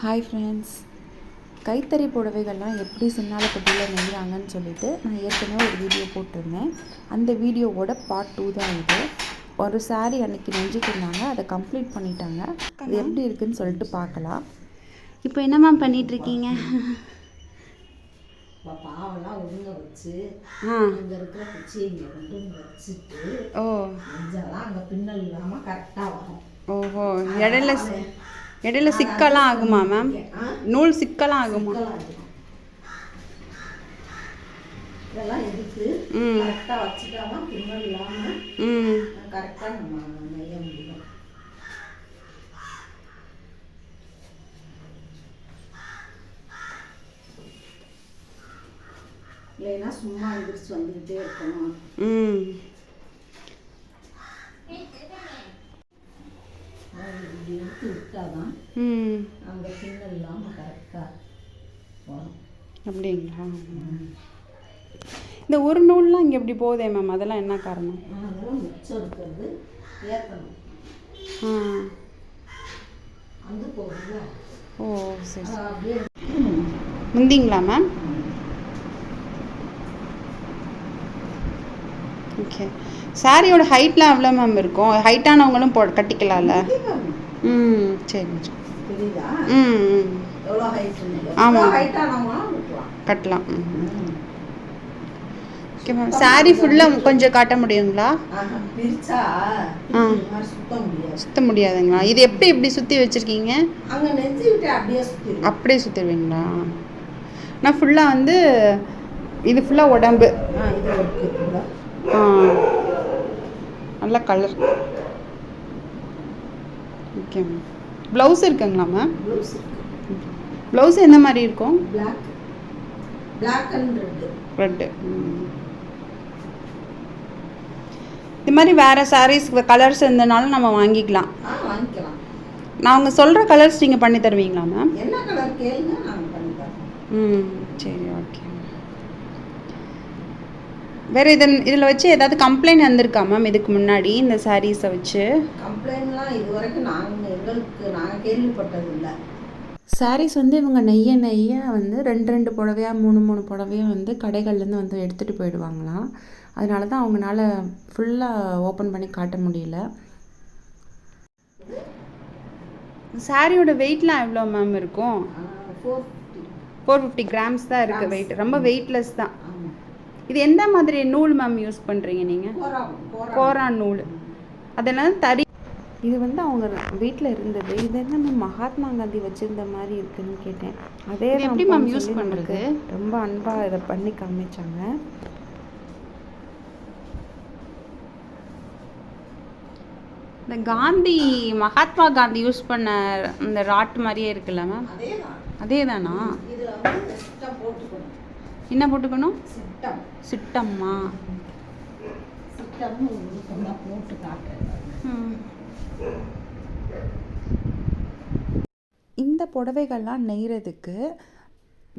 Hi friends கைத்தறி புடவைகள்லாம் எப்படி சின்னாலப்பட்டியில் நெய்கிறாங்கன்னு சொல்லிட்டு நான் ஏற்கனவே ஒரு வீடியோ போட்டிருந்தேன். அந்த வீடியோவோட பார்ட் டூ தான் இது. ஒரு saree அன்னைக்கு நெஞ்சிட்டு இருந்தாங்க. அதை கம்ப்ளீட் பண்ணிட்டாங்க. அது எப்படி இருக்குன்னு சொல்லிட்டு பார்க்கலாம். இப்போ என்ன மேம் பண்ணிட்டு இருக்கீங்க இப்போ பாவெல்லாம் ஒழுங்க வச்சு ஆ. அங்கே இருக்கிற குச்சியை இங்கே கொண்டு வந்து வச்சுட்டு ஓ. நெஞ்செல்லாம் அங்கே பின்னல் இல்லாமல் கரெக்டாக வரும். ஓஹோ. இடையில இடையில சிக்கெல்லாம் ஆகுமா மேம் நூல் சிக்கெல்லாம் ஆகுமா. இதெல்லாம் ம். கரெக்டாக வச்சுட்டாதான் பின்னல் இல்லாமல் ம். கரெக்டாக நம்ம நெய்ய முடியும். இல்லைன்னா சும்மா எந்திரிச்சு வந்துக்கிட்டே இருக்கணும் ம் அது இப்படி எடுத்து விட்டாதான் ம். அந்த பின்னல் இல்லாமல் கரெக்டாக வரும் அப்படிங்களா இந்த ஒரு நூல்லாம் இங்கே எப்படி போதே மேம். அதெல்லாம் என்ன காரணம்? அதெல்லாம் மிச்சம் இருக்கிறது ஏற்றணும் ஆ. வந்து போகுதுல்ல? ஓ சரி அதை சரி அப்படியே முந்திங்களா மேம்? ஓகே. சாரியோட ஹைட்லாம் எவ்வளோ மேம் இருக்கும்? ஹைட்டானவங்களும் போ கட்டிக்கலாம்ல? ம் சரி ம் ம். எவ்வளோ ஹைட் கட்டலாம். ம் ஓகே மேம். சாரி ஃபுல்லாக கொஞ்சம் காட்ட முடியுங்களா? ஆ. சுத்த முடியாது. சுத்த முடியாதுங்களா? இது எப்படி இப்படி சுற்றி வச்சுருக்கீங்க? அப்படியே சுற்றி அப்படியே சுற்றிடுவீங்களா நான் ஃபுல்லாக வந்து இது ஃபுல்லாக உடம்பு. ஆ நல்ல கலர் ஓகே மேம் ப்ளவுஸ் இருக்குங்களா மேம் ப்ளவுஸ் எந்த மாதிரி இருக்கும்? Black black and red red இது மாதிரி வேறு சாரீஸ் கலர்ஸ் இருந்தனாலும் நம்ம வாங்கிக்கலாம். வாங்கிக்கலாம். நான் அவங்க சொல்கிற கலர்ஸ் நீங்கள் பண்ணி தருவீங்களா மேம் என்ன கலர் கேளுங்க நாங்கள் பண்ணி தரோம் ம் சரி ஓகே வேறு இதன் இதில் வச்சு ஏதாவது கம்ப்ளைண்ட் வந்திருக்கா மேம் இதுக்கு முன்னாடி இந்த சாரீஸை வச்சு? கம்ப்ளைண்ட்லாம் இது வரைக்கும் நாங்கள் எங்களுக்கு நாங்கள் கேள்விப்பட்டது இல்லை sarees வந்து இவங்க நெய்ய நெய்ய வந்து ரெண்டு ரெண்டு புடவையா மூணு மூணு புடவையா வந்து கடைகள்லேருந்து வந்து எடுத்துகிட்டு போயிடுவாங்களாம். அதனால தான் அவங்கனால ஃபுல்லாக ஓப்பன் பண்ணி காட்ட முடியல. சாரியோட வெயிட்லாம் எவ்வளோ மேம் இருக்கும்? Four fifty four fifty grams தான் இருக்குது வெயிட் ரொம்ப வெயிட்லெஸ் தான். ஆமாம் இது எந்த மாதிரி நூல் மேம் யூஸ் பண்ணுறீங்க நீங்கள் கோரா நூல். அதெல்லாம் தறி இது வந்து அவங்க வீட்டில் இருந்தது. இது என்ன மேம் மகாத்மா காந்தி வச்சிருந்த மாதிரி இருக்குன்னு கேட்டேன். அதே எப்படி மேம் யூஸ் பண்றது? ரொம்ப அன்பாக இதை பண்ணி காமிச்சாங்க. இந்த காந்தி மகாத்மா காந்தி யூஸ் பண்ண இந்த ராட் மாதிரியே இருக்குல்ல மேம் அதே தான் அதே தானா இதில் வந்து சிட்டம் போட்டுக்கணும் என்ன போட்டுக்கணும்? சிட்டம். சிட்டம்மா. சிட்டம்னு போட்டு காட்டுறேன். இந்த புடவைகள்லாம் நெய்கிறதுக்கு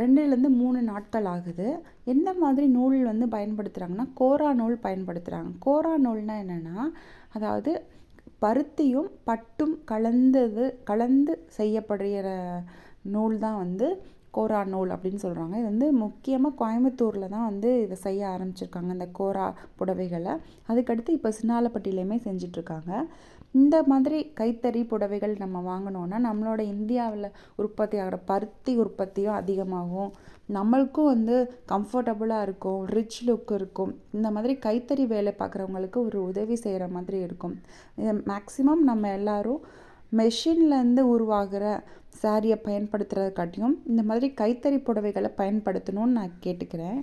ரெண்டுலேருந்து மூணு நாட்கள் ஆகுது. எந்த மாதிரி நூல் வந்து பயன்படுத்துகிறாங்கன்னா கோரா நூல் பயன்படுத்துகிறாங்க கோரா நூல்னா என்னென்னா அதாவது பருத்தியும் பட்டும் கலந்தது கலந்து செய்யப்படுகிற நூல் தான் வந்து கோரா நூல் அப்படின்னு சொல்கிறாங்க இது வந்து முக்கியமாக கோயம்புத்தூரில் தான் வந்து இதை செய்ய ஆரம்பிச்சிருக்காங்க இந்த கோரா புடவைகளை. அதுக்கடுத்து இப்போ சின்னாலப்பட்டியிலையுமே செஞ்சிட்ருக்காங்க. இந்த மாதிரி கைத்தறி புடவைகள் நம்ம வாங்கினோன்னா நம்மளோட இந்தியாவில் உற்பத்தி ஆகிற பருத்தி உற்பத்தியும் அதிகமாகும். நம்மளுக்கும் வந்து கம்ஃபர்டபுளாக இருக்கும் ரிச் லுக் இருக்கும். இந்த மாதிரி கைத்தறி வேலை பார்க்குறவங்களுக்கு ஒரு உதவி செய்கிற மாதிரி இருக்கும். மேக்ஸிமம் நம்ம எல்லோரும் மெஷின்லேருந்து உருவாகிற சாரியை பயன்படுத்துகிறத காட்டியும் இந்த மாதிரி கைத்தறி புடவைகளை பயன்படுத்தணும்னு நான் கேட்டுக்கிறேன்.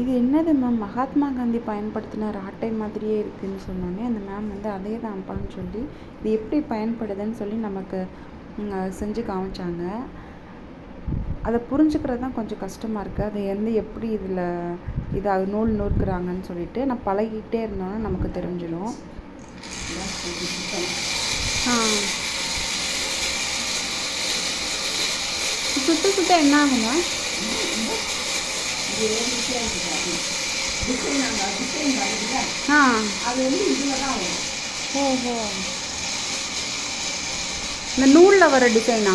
இது என்னது மேம் மகாத்மா காந்தி பயன்படுத்தின ராட்டை மாதிரியே இருக்குதுன்னு சொன்னோன்னே அந்த மேம் வந்து அதே தான்ப்பான்னு சொல்லி இது எப்படி பயன்படுதுன்னு சொல்லி நமக்கு செஞ்சு காமிச்சாங்க. அதை புரிஞ்சுக்கிறது தான் கொஞ்சம் கஷ்டமாக இருக்குது அது வந்து எப்படி இதில் இதாக நூல் நூற்கிறாங்கன்னு சொல்லிட்டு நான் பழகிக்கிட்டே இருந்தோன்னா நமக்கு தெரிஞ்சிடும். ஆ. சுத்த என்ன ஆகுமா ஆ. அது வந்து இதில் தான் ஓஹோ இந்த நூலில் வர டிசைனா?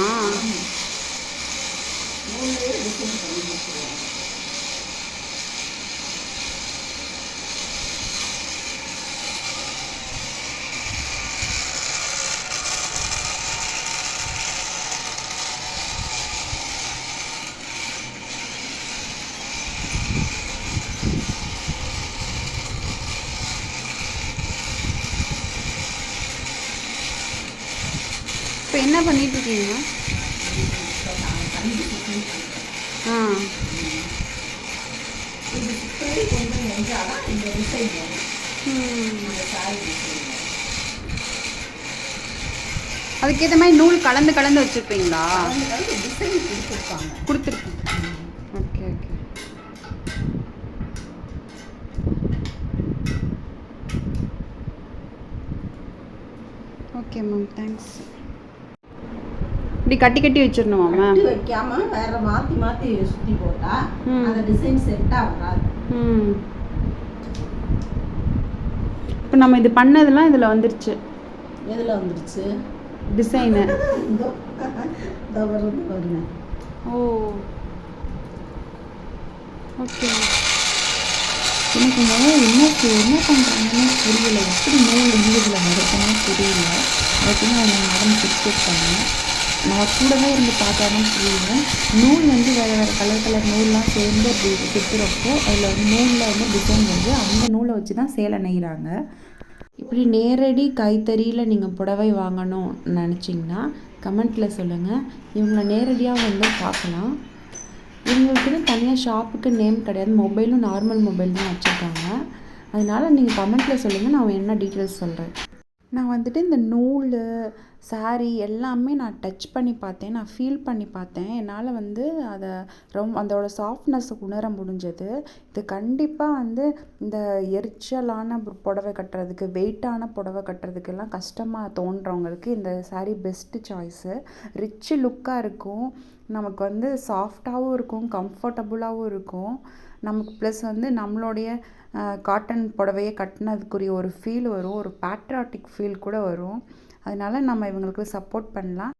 நூல்லையே டிசைன் பண்ணி இப்போ என்ன பண்ணிகிட்ருக்கீங்க ஆ. இது சுற்றி கொஞ்சம் நெஞ்சாதான் இந்த டிசைன் ம். சாரி அதுக்கேற்ற மாதிரி நூல் கலந்து கலந்து வச்சுருப்பீங்களா? அவங்க வந்து டிசைன் கொடுத்துருப்பாங்க கொடுத்துருக்கேன். Okay okay. Okay ma'am. Thanks. இப்படி கட்டி கட்டி வச்சிடணுமா மேம் வைக்காம வேற மாத்தி மாத்தி சுத்தி போட்டா. அந்த டிசைன் வராது. ம். இப்போ நம்ம இது பண்ணதெல்லாம் இதில் வந்துருச்சு. எதுல வந்துருச்சு? Design oh. ஓகே. எனக்கு முதல்ல என்ன என்ன பண்ணுறாங்கன்னு புரியல. எப்படி வந்து இதில் வருதுன்னு தெரியல அதுக்குன்னு அவங்க மேடம் கொடுத்துருக்காங்க நான் கூடவே இருந்து பார்த்தாலும் புரியுங்க நூல் வந்து வேறு வேறு கலர் கலர் நூல்லாம் சேர்ந்து அப்படி சுற்றுறப்போ அதில் வந்து நூலில் வந்து டிசைன் வந்து அந்த நூலை வச்சு தான் சேலை நெய்கிறாங்க இப்படி நேரடி கைத்தறியில் நீங்கள் புடவை வாங்கணும்னு நினச்சிங்கன்னா கமெண்ட்டில் சொல்லுங்கள் இவங்களை நேரடியாக வந்து பார்க்கலாம். இவங்களுக்குன்னு தனியாக ஷாப்புக்கு நேம் கிடையாது. மொபைலும் நார்மல் மொபைல் தான் வச்சுருக்காங்க. அதனால் நீங்கள் கமெண்ட்டில் சொல்லுங்கள் நான் என்ன டீட்டெயில்ஸ் சொல்கிறேன் நான் வந்துட்டு இந்த நூல் saree எல்லாமே நான் டச் பண்ணி பார்த்தேன். நான் ஃபீல் பண்ணி பார்த்தேன். என்னால் வந்து அதை ரொம்ப அதோட சாஃப்ட்னஸ் உணர முடிஞ்சது. இது கண்டிப்பாக வந்து இந்த எரிச்சலான புடவை கட்டுறதுக்கு வெயிட்டான புடவை கட்டுறதுக்கெல்லாம் கஷ்டமாக தோன்றவங்களுக்கு இந்த saree பெஸ்ட்டு சாய்ஸு ரிச்சு லுக்காக இருக்கும். நமக்கு வந்து சாஃப்டாகவும் இருக்கும் கம்ஃபர்டபுளாகவும் இருக்கும். நமக்கு ப்ளஸ் வந்து நம்மளுடைய காட்டன் புடவையை கட்டினதுக்குரிய ஒரு ஃபீல் வரும். ஒரு பேட்ராட்டிக் ஃபீல் கூட வரும். அதனால நம்ம இவங்களுக்கு சப்போர்ட் பண்ணலாம்.